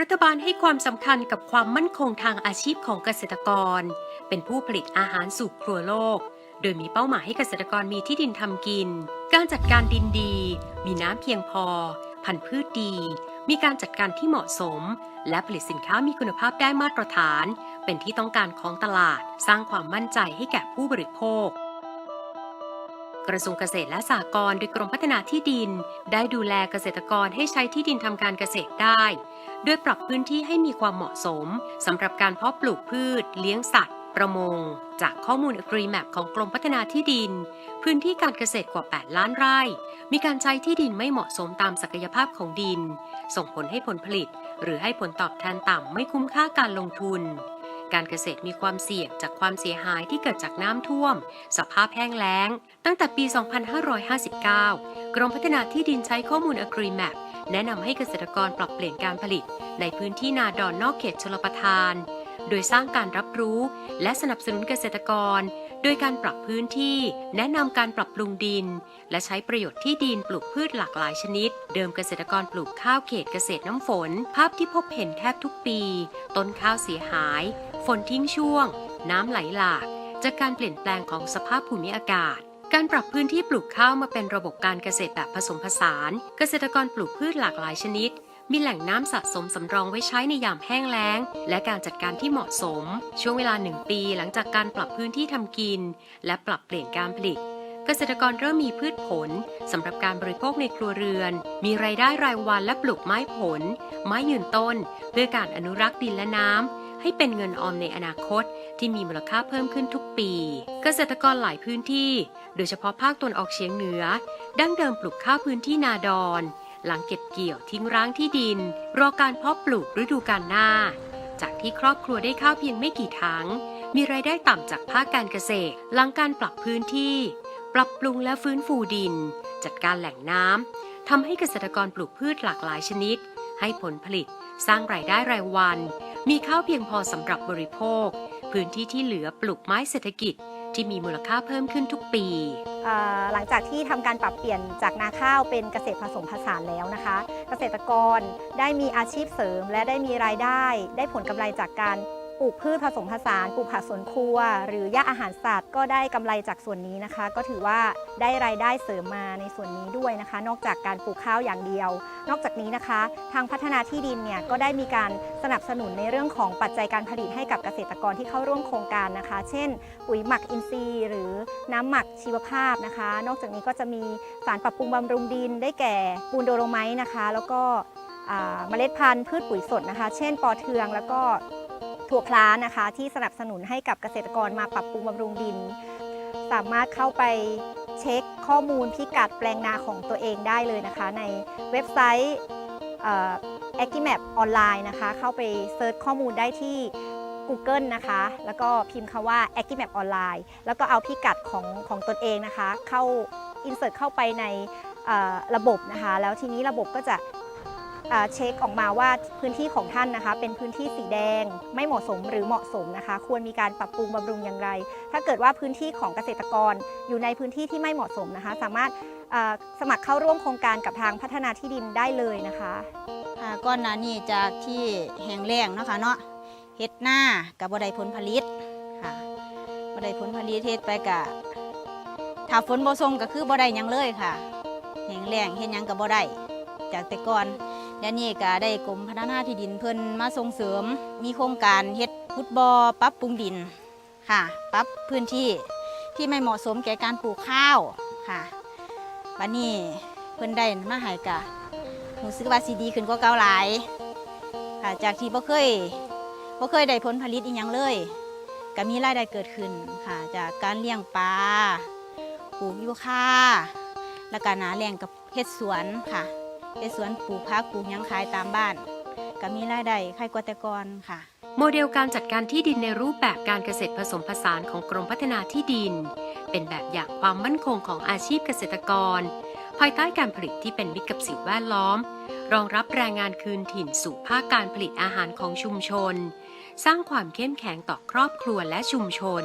รัฐบาลให้ความสำคัญกับความมั่นคงทางอาชีพของเกษตรกร เป็นผู้ผลิตอาหารสู่ครัวโลก โดยมีเป้าหมายให้เกษตรกรมีที่ดินทำกิน การจัดการดินดี มีน้ำเพียงพอ พันธุ์พืชดี มีการจัดการที่เหมาะสม และผลิตสินค้ามีคุณภาพได้มาตรฐาน เป็นที่ต้องการของตลาด สร้างความมั่นใจให้แก่ผู้บริโภค กระทรวงเกษตรและสหกรณ์โดยกรมพัฒนาที่ดิน ได้ดูแลเกษตรกรให้ใช้ที่ดินทำการเกษตรได้โดยปรับพื้นที่ให้มีความเหมาะสมสำหรับการเพาะปลูกพืช เลี้ยงสัตว์ ประมง จากข้อมูล AgriMap ของกรมพัฒนาที่ดิน พื้นที่การเกษตรกว่า 8 ล้านไร่ มีการใช้ที่ดินไม่เหมาะสมตามศักยภาพของดิน ส่งผลให้ผลผลิต หรือให้ผลตอบแทนต่ำไม่คุ้มค่าการลงทุน การเกษตรมีความเสี่ยงจากความเสียหายที่เกิดจากน้ำท่วม สภาพแห้งแล้ง ตั้งแต่ปี 2559 กรมพัฒนาที่ดินใช้ข้อมูล AgriMap แนะนำให้เกษตรกรปรับเปลี่ยนการผลิต ในพื้นที่นาดอนนอกเขตชลประทาน โดยสร้างการรับรู้ และสนับสนุนเกษตรกร โดยการปรับพื้นที่ แนะนำการปรับปรุงดิน และใช้ประโยชน์ที่ดินปลูกพืชหลากหลายชนิด เดิมเกษตรกรปลูกข้าวเขตเกษตรน้ำฝน ภาพที่พบเห็นแทบทุกปี ต้นข้าวเสียหาย ฝนทิ้งช่วง น้ำไหลหลากจากการเปลี่ยนแปลงของสภาพภูมิอากาศ การปรับพื้นที่ปลูกข้าวมาเป็นระบบการเกษตรแบบผสมผสาน เกษตรกรปลูกพืชหลากหลายชนิด มีแหล่งน้ำสะสมสำรองไว้ใช้ในยามแห้งแล้ง และการจัดการที่เหมาะสม ช่วงเวลาหนึ่งปีหลังจากการปรับพื้นที่ทำกิน และปรับเปลี่ยนการผลิตเกษตรกรเริ่มมีพืชผลสำหรับการบริโภคในครัวเรือน มีรายได้รายวันและปลูกไม้ผล ไม้ยืนต้น เพื่อการอนุรักษ์ดินและน้ำ ให้เป็นเงินออมในอนาคตที่มีมูลค่าเพิ่มขึ้นทุกปี เกษตรกรหลายพื้นที่ โดยเฉพาะภาคตะวันออกเฉียงเหนือ ดั้งเดิมปลูกข้าวพื้นที่นาดอน หลังเก็บเกี่ยวทิ้งร้างที่ดิน รอการเพาะปลูกฤดูกาลหน้า จากที่ครอบครัวได้ข้าวเพียงไม่กี่ถัง มีรายได้ต่ำจากภาคการเกษตร หลังการปรับพื้นที่ ปรับปรุงและฟื้นฟูดิน จัดการแหล่งน้ำทำให้เกษตรกรปลูกพืชหลากหลายชนิด ให้ผลผลิตสร้างรายได้รายวัน มีข้าวเพียงพอสำหรับบริโภค พื้นที่ที่เหลือปลูกไม้เศรษฐกิจที่มีมูลค่าเพิ่มขึ้นทุกปี หลังจากที่ทำการปรับเปลี่ยนจากนาข้าวเป็นเกษตรผสมผสานแล้วนะคะ เกษตรกรได้มีอาชีพเสริม และได้มีรายได้ ได้ผลกำไรจากการ ปลูกพืชผสมผสานปลูกผักสวนครัว หรือหญ้าอาหารสัตว์ก็ได้กำไรจากส่วนนี้นะคะ ก็ถือว่าได้รายได้เสริมมาในส่วนนี้ด้วยนะคะ นอกจากการปลูกข้าวอย่างเดียว นอกจากนี้นะคะ ทางพัฒนาที่ดินเนี่ยก็ได้มีการสนับสนุนในเรื่องของปัจจัยการผลิตให้กับเกษตรกรที่เข้าร่วมโครงการนะคะ เช่น ปุ๋ยหมักอินทรีย์ หรือน้ำหมักชีวภาพนะคะ นอกจากนี้ก็จะมีสารปรับปรุงบำรุงดิน ได้แก่ปูนโดโลไมต์นะคะ แล้วก็เมล็ดพันธุ์พืชปุ๋ยสดนะคะ เช่นปอเทืองแล้วก็ ถั่วพล้านะคะ ที่สนับสนุนให้กับเกษตรกรมาปรับปรุงบำรุงดิน สามารถเข้าไปเช็คข้อมูลพิกัดแปลงนาของตัวเองได้เลยนะคะ ในเว็บไซต์เอ่อ a g i m a p ออนไลน์นะคะ เข้าไปเซิร์ชข้อมูลได้ที่ Google นะคะ แล้วก็พิมพ์คำว่า a g i m a p ออนไลน์แล้วก็เอาพิกัดของของตนเองนะคะ เข้า insert เข้าไปในระบบนะคะ แล้วทีนี้ระบบก็จะ เช็คออกมาว่าพื้นที่ของท่านนะคะ เป็นพื้นที่สีแดง ไม่เหมาะสมหรือเหมาะสมนะคะ ควรมีการปรับปรุงบำรุงอย่างไร ถ้าเกิดว่าพื้นที่ของเกษตรกรอยู่ในพื้นที่ที่ไม่เหมาะสมนะคะ สามารถสมัครเข้าร่วมโครงการกับทางพัฒนาที่ดินได้เลยนะคะค่ะก้อนหน้านี้จากที่แห้งแล้งนะคะเนาะเฮ็ดหน้ากับบ่ได้ผลผลิตค่ะบ่ได้ผลผลิตเฮ็ดไปกะถ้าฝนบ่ส่งก็คือบ่ได้หยังเลยค่ะแห้งแล้งเฮ็ดยังก็บ่ได้จากแต่ก่อน เดี๋ยวนี้ก็ได้กรมพัฒนาที่ดินเพิ่นมาส่งเสริม มีโครงการเฮ็ดฟุตบอปรับปรุงดินค่ะปรับพื้นที่ที่ไม่เหมาะสมแก่การปลูกข้าวค่ะบัดนี้เพิ่นได้มาให้กะรู้สึกว่าสีดีขึ้นกว่าเก่าหลายค่ะจากที่บ่เคยบ่เคยได้ผลผลิตอีหยังเลยก็มีรายได้เกิดขึ้นค่ะ จากการเลี้ยงปลาปลูกยูคาแล้วก็หาแรงกับเฮ็ดสวนค่ะ เฮ็ดสวนปลูกผักปลูกหยังขายตามบ้านก็มีรายได้ใครกว่าแต่ก่อนค่ะ โมเดลการจัดการที่ดินในรูปแบบการเกษตรผสมผสานของกรมพัฒนาที่ดิน เป็นแบบอย่างความมั่นคงของอาชีพเกษตรกร ภายใต้การผลิตที่เป็นมิตรกับสิ่งแวดล้อม รองรับแรงงานคืนถิ่นสู่ภาคการผลิตอาหารของชุมชน สร้างความเข้มแข็งต่อครอบครัวและชุมชน